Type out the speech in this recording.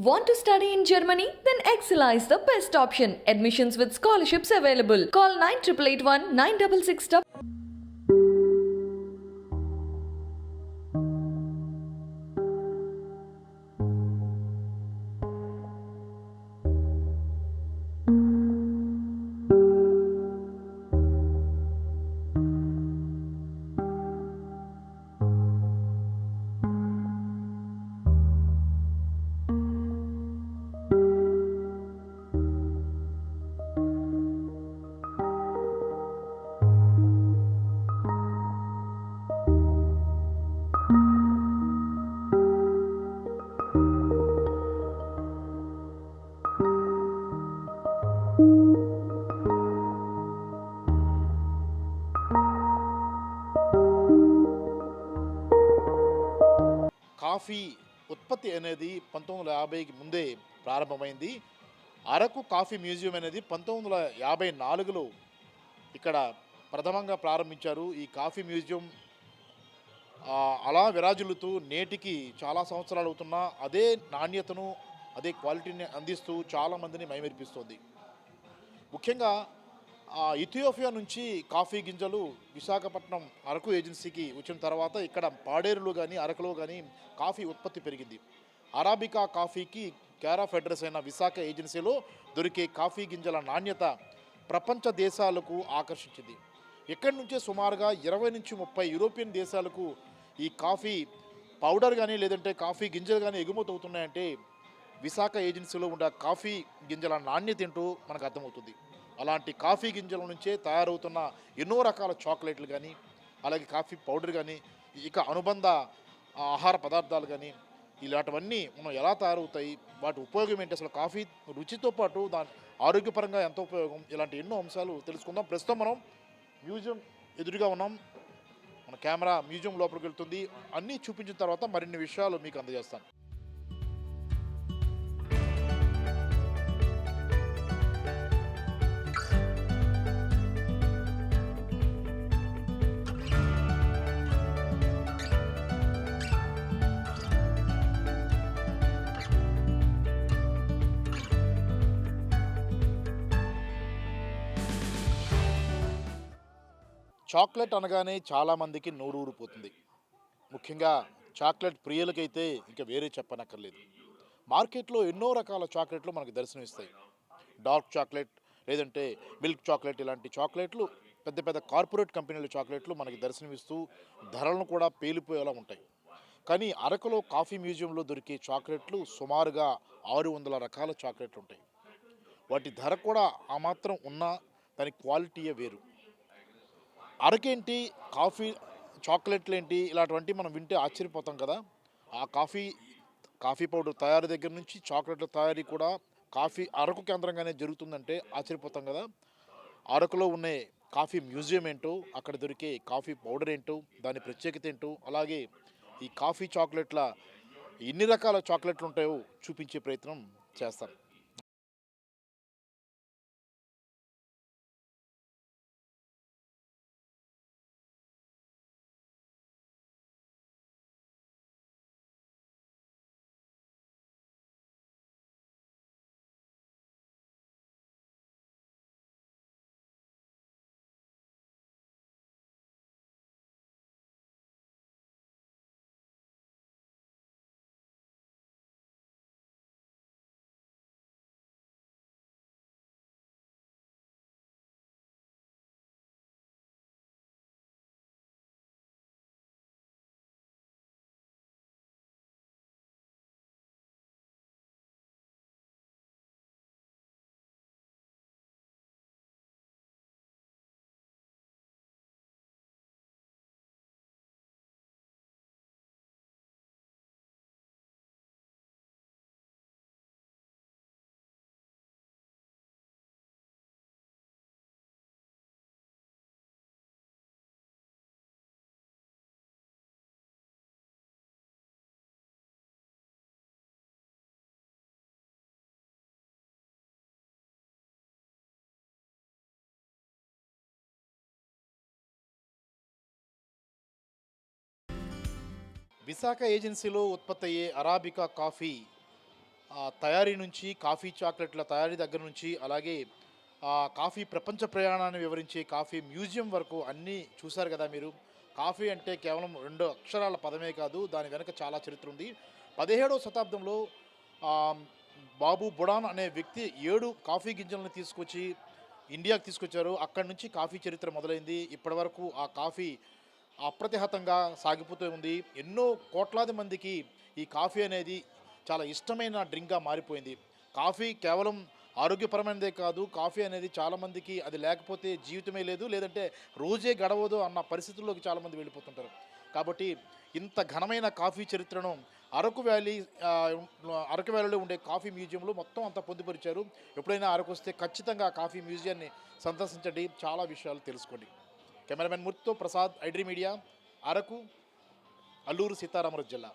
Want to study in Germany? Then Excella is the best option. Admissions with scholarships available. Call 9881 9666. Coffee ఉత్పత్తి అనేది పంతొమ్మిది వందల యాభైకి ముందే ప్రారంభమైంది. అరకు కాఫీ మ్యూజియం అనేది పంతొమ్మిది వందల యాభై నాలుగులో ఇక్కడ ప్రథమంగా ప్రారంభించారు. ఈ కాఫీ మ్యూజియం అలా విరాజులుతూ నేటికి చాలా సంవత్సరాలు అవుతున్నా అదే నాణ్యతను అదే క్వాలిటీని అందిస్తూ చాలామందిని మైమెరిపిస్తుంది. ముఖ్యంగా ఇథియోపియా నుంచి కాఫీ గింజలు విశాఖపట్నం అరకు ఏజెన్సీకి వచ్చిన తర్వాత ఇక్కడ పాడేరులో కానీ అరకులో కానీ కాఫీ ఉత్పత్తి పెరిగింది. అరాబికా కాఫీకి కేరా ఫెడరస్ అయిన విశాఖ ఏజెన్సీలో దొరికే కాఫీ గింజల నాణ్యత ప్రపంచ దేశాలకు ఆకర్షించింది. ఇక్కడి నుంచే సుమారుగా ఇరవై నుంచి ముప్పై యూరోపియన్ దేశాలకు ఈ కాఫీ పౌడర్ కానీ లేదంటే కాఫీ గింజలు కానీ ఎగుమతి అవుతున్నాయంటే విశాఖ ఏజెన్సీలో ఉండే కాఫీ గింజల నాణ్యత ఏంటో మనకు అర్థమవుతుంది. అలాంటి కాఫీ గింజల నుంచే తయారవుతున్న ఎన్నో రకాల చాక్లెట్లు కానీ అలాగే కాఫీ పౌడర్ కానీ ఇక అనుబంధ ఆహార పదార్థాలు కానీ ఇలాంటివన్నీ మనం ఎలా తయారవుతాయి వాటి ఉపయోగం ఏంటి? అసలు కాఫీ రుచితో పాటు దాని ఆరోగ్యపరంగా ఎంత ఉపయోగం? ఇలాంటి ఎన్నో అంశాలు తెలుసుకుందాం. ప్రస్తుతం మనం మ్యూజియం ఎదురుగా ఉన్నాం. మన కెమెరా మ్యూజియం లోపలికి వెళ్తుంది. అన్నీ చూపించిన తర్వాత మరిన్ని విషయాలు మీకు అందజేస్తాను. చాక్లెట్ అనగానే చాలామందికి నోరూరిపోతుంది ముఖ్యంగా చాక్లెట్ ప్రియులకైతే ఇంకా వేరే చెప్పనక్కర్లేదు. మార్కెట్లో ఎన్నో రకాల చాక్లెట్లు మనకు దర్శనమిస్తాయి. డార్క్ చాక్లెట్ లేదంటే మిల్క్ చాక్లెట్ ఇలాంటి చాక్లెట్లు పెద్ద పెద్ద కార్పొరేట్ కంపెనీల చాక్లెట్లు మనకి దర్శనమిస్తూ ధరలను కూడా పేలిపోయేలా ఉంటాయి. కానీ అరకులో కాఫీ మ్యూజియంలో దొరికే చాక్లెట్లు సుమారుగా ఆరు వందల రకాల చాక్లెట్లు ఉంటాయి వాటి ధర కూడా ఆ మాత్రం ఉన్నా దాని క్వాలిటీయే వేరు. అరకేంటి కాఫీ చాక్లెట్లు ఏంటి ఇలాంటివంటి మనం వింటే ఆశ్చర్యపోతాం కదా. ఆ కాఫీ కాఫీ పౌడర్ తయారీ దగ్గర నుంచి చాక్లెట్ల తయారీ కూడా కాఫీ అరకు కేంద్రంగానే జరుగుతుందంటే ఆశ్చర్యపోతాం కదా. అరకులో ఉన్న కాఫీ మ్యూజియం ఏంటో అక్కడ దొరికే కాఫీ పౌడర్ ఏంటో దాని ప్రత్యేకత ఏంటో అలాగే ఈ కాఫీ చాక్లెట్ల ఎన్ని రకాల చాక్లెట్లు ఉంటాయో చూపించే ప్రయత్నం చేస్తాను విశాఖ ఏజెన్సీలో ఉత్పత్తి అయ్యే అరాబికా కాఫీ తయారీ నుంచి కాఫీ చాక్లెట్ల తయారీ దగ్గర నుంచి అలాగే కాఫీ ప్రపంచ ప్రయాణాన్ని వివరించే కాఫీ మ్యూజియం వరకు అన్నీ చూశారు కదా మీరు. కాఫీ అంటే కేవలం రెండు అక్షరాల పదమే కాదు దాని వెనక చాలా చరిత్ర ఉంది. పదిహేడవ శతాబ్దంలో బాబు బుడాన్ అనే వ్యక్తి ఏడు కాఫీ గింజలను తీసుకొచ్చి ఇండియాకి తీసుకొచ్చారు. అక్కడి నుంచి కాఫీ చరిత్ర మొదలైంది. ఇప్పటి వరకు ఆ కాఫీ అప్రతిహతంగా సాగిపోతూ ఉంది. ఎన్నో కోట్లాది మందికి ఈ కాఫీ అనేది చాలా ఇష్టమైన డ్రింక్గా మారిపోయింది. కాఫీ కేవలం ఆరోగ్యపరమైనదే కాదు కాఫీ అనేది చాలామందికి అది లేకపోతే జీవితమే లేదు లేదంటే రోజే గడవదు అన్న పరిస్థితుల్లోకి చాలామంది వెళ్ళిపోతుంటారు. కాబట్టి ఇంత ఘనమైన కాఫీ చరిత్రను అరకు వ్యాలీ అరకు వ్యాలీలో ఉండే కాఫీ మ్యూజియంలో మొత్తం అంతా పొందుపరిచారు. ఎప్పుడైనా అరకు వస్తే ఖచ్చితంగా కాఫీ మ్యూజియాన్ని సందర్శించండి. చాలా విషయాలు తెలుసుకోండి. కెమెరామెన్ మూర్తితో ప్రసాద్ ఐడ్రీ మీడియా అరకు అల్లూరు సీతారామరాజు జిల్లా.